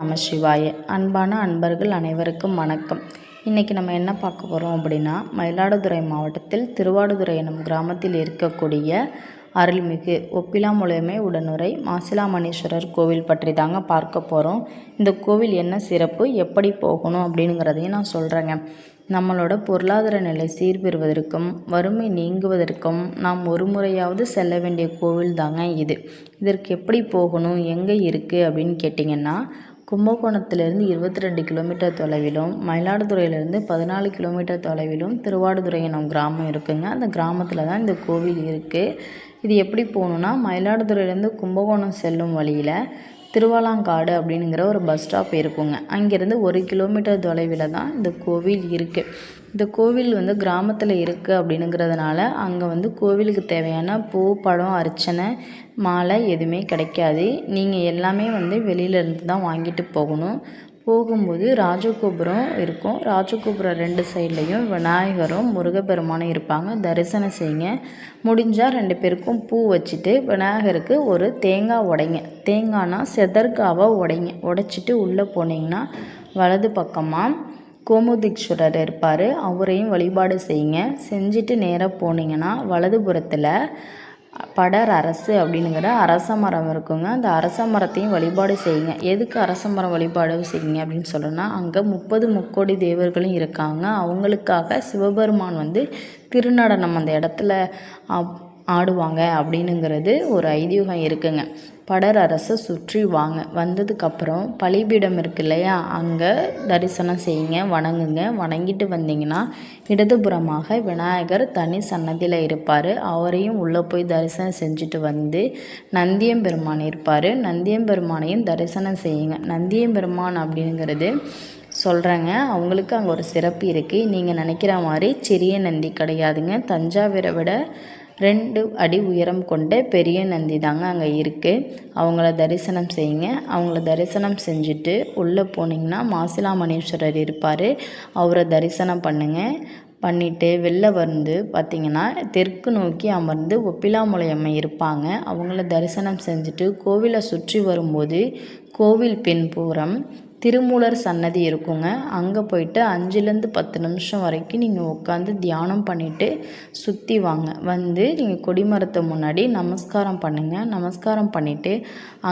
நம சிவாய. அன்பான அன்பர்கள் அனைவருக்கும் வணக்கம். இன்றைக்கி நம்ம என்ன பார்க்க போகிறோம் அப்படின்னா மயிலாடுதுறை மாவட்டத்தில் திருவாடுதுறை எனும் கிராமத்தில் இருக்கக்கூடிய அருள்மிகு ஒப்பிலாமுலையமே உடனுரை மாசிலாமணீஸ்வரர் கோவில் பற்றி தாங்க பார்க்க போகிறோம் இந்த கோவில் என்ன சிறப்பு எப்படி போகணும் அப்படிங்கிறதையும் நான் சொல்கிறேங்க நம்மளோட பொருளாதார நிலை சீர்பெறுவதற்கும் வறுமை நீங்குவதற்கும் நாம் ஒரு முறையாவது செல்ல வேண்டிய கோவில் தாங்க இது. இதற்கு எப்படி போகணும் எங்கே இருக்குது அப்படின்னு கேட்டிங்கன்னா கும்பகோணத்திலிருந்து இருபத்தி ரெண்டு கிலோமீட்டர் தொலைவிலும் மயிலாடுதுறையிலேருந்து பதினாலு கிலோமீட்டர் தொலைவிலும் திருவாடுதுறை எனும் கிராமம் இருக்குங்க. அந்த கிராமத்தில் தான் இந்த கோவில் இருக்குது இது எப்படி போகணுன்னா மயிலாடுதுறையிலேருந்து கும்பகோணம் செல்லும் வழியில் திருவாலாங்காடு அப்படிங்கிற ஒரு பஸ் ஸ்டாப் இருக்குங்க. அங்கேருந்து ஒரு கிலோமீட்டர் தொலைவில் தான் இந்த கோவில் இருக்குது இந்த கோவில் வந்து கிராமத்தில் இருக்குது அப்படின்னுங்கிறதுனால அங்கே வந்து கோவிலுக்கு தேவையான பூ பழம் அர்ச்சனை மாலை எதுவுமே கிடைக்காது. நீங்கள் எல்லாமே வந்து வெளியிலேருந்து தான் வாங்கிட்டு போகணும். போகும்போது ராஜகோபுரம் இருக்கும். ராஜகோபுரம் ரெண்டு சைட்லேயும் விநாயகரும் முருகப்பெருமானும் இருப்பாங்க. தரிசனம் செய்யுங்க. முடிஞ்சால் ரெண்டு பேருக்கும் பூ வச்சுட்டு விநாயகருக்கு ஒரு தேங்காய் உடைங்க. தேங்காய்னா செதற்காவை உடைங்க. உடைச்சிட்டு உள்ளே போனீங்கன்னா வலது பக்கமாக கோமுதீஸ்வரர் இருப்பார். அவரையும் வழிபாடு செய்யுங்க. செஞ்சுட்டு நேராக போனீங்கன்னா வலதுபுறத்தில் படர் அரசு அப்படிங்கிற அரச மரம் இருக்குங்க. அந்த அரச மரத்தையும் வழிபாடு செய்யுங்க. எதுக்கு அரச மரம் வழிபாடு செய்யுங்க அப்படின்னு சொல்லணும்னா அங்கே முப்பது முக்கோடி தேவர்களும் இருக்காங்க. அவங்களுக்காக சிவபெருமான் வந்து திருநடனம் அந்த இடத்துல ஆடுவாங்க அப்படின்னுங்கிறது ஒரு ஐதீகம் இருக்குங்க. படர் அரசை சுற்றி வாங்க. வந்ததுக்கப்புறம் பலிபீடம் இருக்கு இல்லையா? அங்கே தரிசனம் செய்யுங்க வணங்குங்க. வணங்கிட்டு வந்தீங்கன்னா இடதுபுறமாக விநாயகர் தனி சன்னதியில் இருப்பார். அவரையும் உள்ளே போய் தரிசனம் செஞ்சுட்டு வந்து நந்தியம்பெருமான் இருப்பார். நந்தியம்பெருமானையும் தரிசனம் செய்யுங்க. நந்தியம்பெருமான் அப்படிங்கிறது சொல்கிறேங்க அவங்களுக்கு அங்கே ஒரு சிறப்பு இருக்குது நீங்கள் நினைக்கிற மாதிரி சிறிய நந்தி கிடையாதுங்க. தஞ்சாவூரை விட ரெண்டு அடி உயரம் கொண்ட பெரிய நந்தி தாங்க அங்கே இருக்குது அவங்கள தரிசனம் செய்யுங்க. அவங்கள தரிசனம் செஞ்சுட்டு உள்ளே போனீங்கன்னா மாசிலாமணீஸ்வரர் இருப்பார். அவரை தரிசனம் பண்ணுங்கள் பண்ணிவிட்டு வெளில வந்து பார்த்திங்கன்னா தெற்கு நோக்கி அமர்ந்து ஒப்பிலாமுலையம்மை இருப்பாங்க. அவங்கள தரிசனம் செஞ்சுட்டு கோவிலை சுற்றி வரும்போது கோவில் பின்புறம் திருமூலர் சன்னதி இருக்குங்க. அங்கே போயிட்டு அஞ்சுலேருந்து பத்து நிமிஷம் வரைக்கும் நீங்கள் உட்காந்து தியானம் பண்ணிவிட்டு சுற்றி வாங்க. வந்து நீங்கள் கொடிமரத்தை முன்னாடி நமஸ்காரம் பண்ணுங்கள் நமஸ்காரம் பண்ணிவிட்டு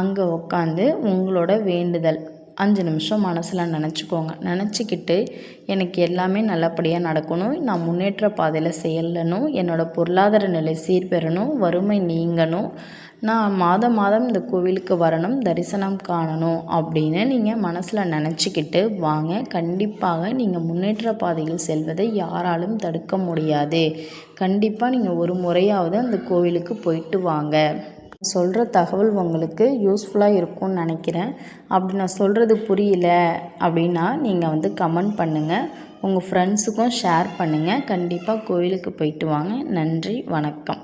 அங்கே உட்காந்து உங்களோட வேண்டுதல். அஞ்சு நிமிஷம் மனசில் நினச்சிக்கோங்க. நினச்சிக்கிட்டு எனக்கு எல்லாமே நல்லபடியாக நடக்கணும். நான் முன்னேற்ற பாதையில் செயலணும் என்னோடய பொருளாதார நிலை சீர்பெறணும். வறுமை நீங்கணும். நான் மாதம் மாதம் இந்த கோவிலுக்கு வரணும். தரிசனம் காணணும் அப்படின்னு நீங்கள் மனசில் நினச்சிக்கிட்டு வாங்க. கண்டிப்பாக நீங்கள் முன்னேற்ற பாதையில் செல்வதை யாராலும் தடுக்க முடியாது. கண்டிப்பாக நீங்கள் ஒரு முறையாவது அந்த கோவிலுக்கு போயிட்டு வாங்க. சொல்கிற தகவல் உங்களுக்கு யூஸ்ஃபுல்லாக இருக்கும்னு நினைக்கிறேன். அப்படி நான் சொல்கிறது புரியல அப்படின்னா நீங்கள் வந்து கமெண்ட் பண்ணுங்கள் உங்கள் ஃப்ரெண்ட்ஸுக்கும் ஷேர் பண்ணுங்கள் கண்டிப்பாக கோயிலுக்கு போயிட்டு வாங்க. நன்றி வணக்கம்.